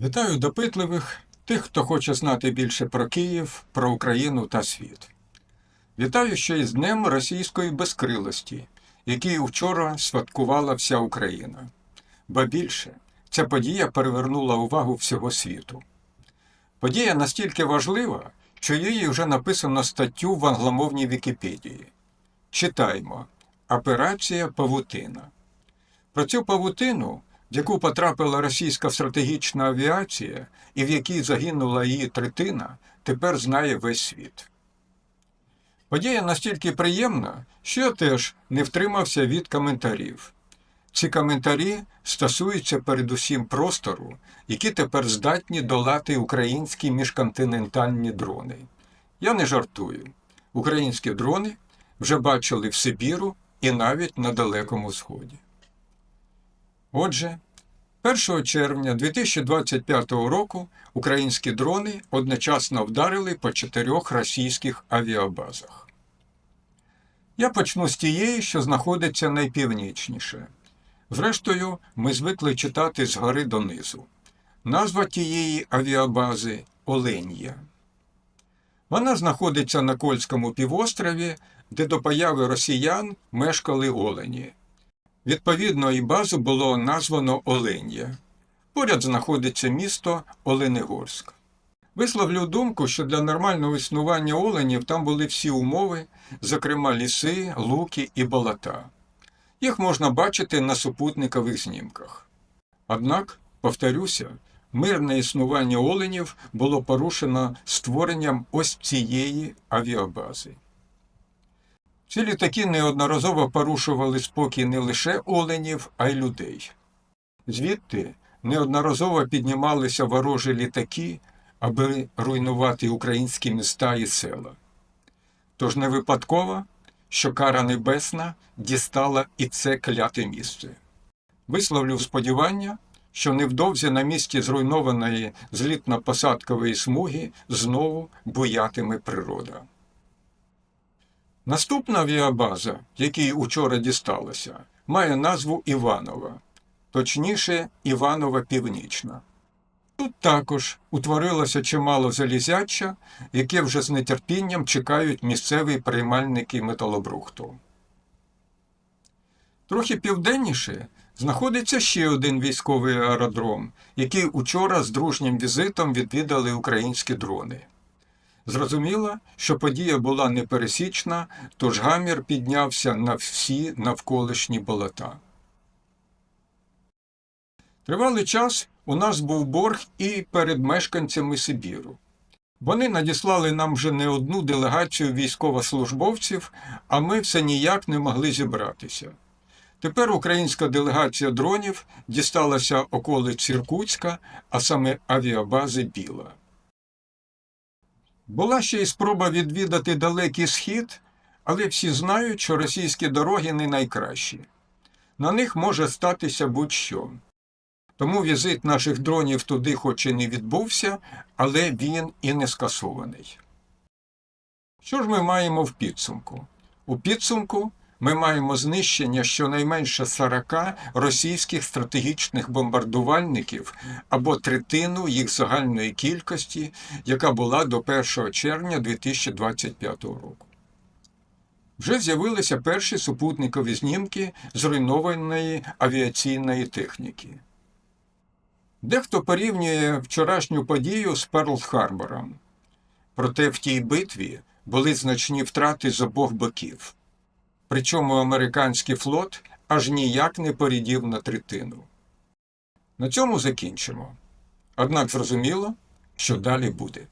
Вітаю допитливих, тих, хто хоче знати більше про Київ, про Україну та світ. Вітаю ще й з Днем російської безкрилості, який вчора святкувала вся Україна. Ба більше, ця подія перевернула увагу всього світу. Подія настільки важлива, що її вже написано статтю в англомовній Вікіпедії. Читаймо Операція Павутина. Про цю павутину, в яку потрапила російська стратегічна авіація і в якій загинула її третина, тепер знає весь світ. Подія настільки приємна, що я теж не втримався від коментарів. Ці коментарі стосуються передусім простору, які тепер здатні долати українські міжконтинентальні дрони. Я не жартую. Українські дрони вже бачили в Сибіру і навіть на Далекому Сході. Отже, 1 червня 2025 року українські дрони одночасно вдарили по чотирьох російських авіабазах. Я почну з тієї, що знаходиться найпівнічніше. Зрештою, ми звикли читати згори донизу. Назва тієї авіабази Оленія. Вона знаходиться на Кольському півострові, де до появи росіян мешкали олені. Відповідно, і базу було названо Оленя. Поряд знаходиться місто Оленегорськ. Висловлю думку, що для нормального існування оленів там були всі умови, зокрема ліси, луки і болота. Їх можна бачити на супутникових знімках. Однак, повторюся, мирне існування оленів було порушено створенням ось цієї авіабази. Ці літаки неодноразово порушували спокій не лише оленів, а й людей. Звідти неодноразово піднімалися ворожі літаки, аби руйнувати українські міста і села. Тож не випадково, що кара небесна дістала і це кляте місце. Висловлю сподівання, що невдовзі на місці зруйнованої злітно-посадкової смуги знову буятиме природа. Наступна авіабаза, якій учора дісталося, має назву Іванова, точніше Іванова Північна. Тут також утворилося чимало залізяча, яке вже з нетерпінням чекають місцеві приймальники металобрухту. Трохи південніше знаходиться ще один військовий аеродром, який учора з дружнім візитом відвідали українські дрони. Зрозуміло, що подія була непересічна, тож гамір піднявся на всі навколишні болота. Тривалий час у нас був борг і перед мешканцями Сибіру. Вони надіслали нам вже не одну делегацію військовослужбовців, а ми все ніяк не могли зібратися. Тепер українська делегація дронів дісталася околиць Іркутська, а саме авіабази Біла. Була ще й спроба відвідати далекий схід, але всі знають, що російські дороги не найкращі. На них може статися будь-що. Тому візит наших дронів туди хоч і не відбувся, але він і не скасований. Що ж ми маємо в підсумку? У підсумку ми маємо знищення щонайменше 40 російських стратегічних бомбардувальників або третину їх загальної кількості, яка була до 1 червня 2025 року. Вже з'явилися перші супутникові знімки зруйнованої авіаційної техніки. Дехто порівнює вчорашню подію з Перл-Харбором. Проте в тій битві були значні втрати з обох боків. Причому американський флот аж ніяк не порідів на третину. На цьому закінчимо. Однак зрозуміло, що далі буде.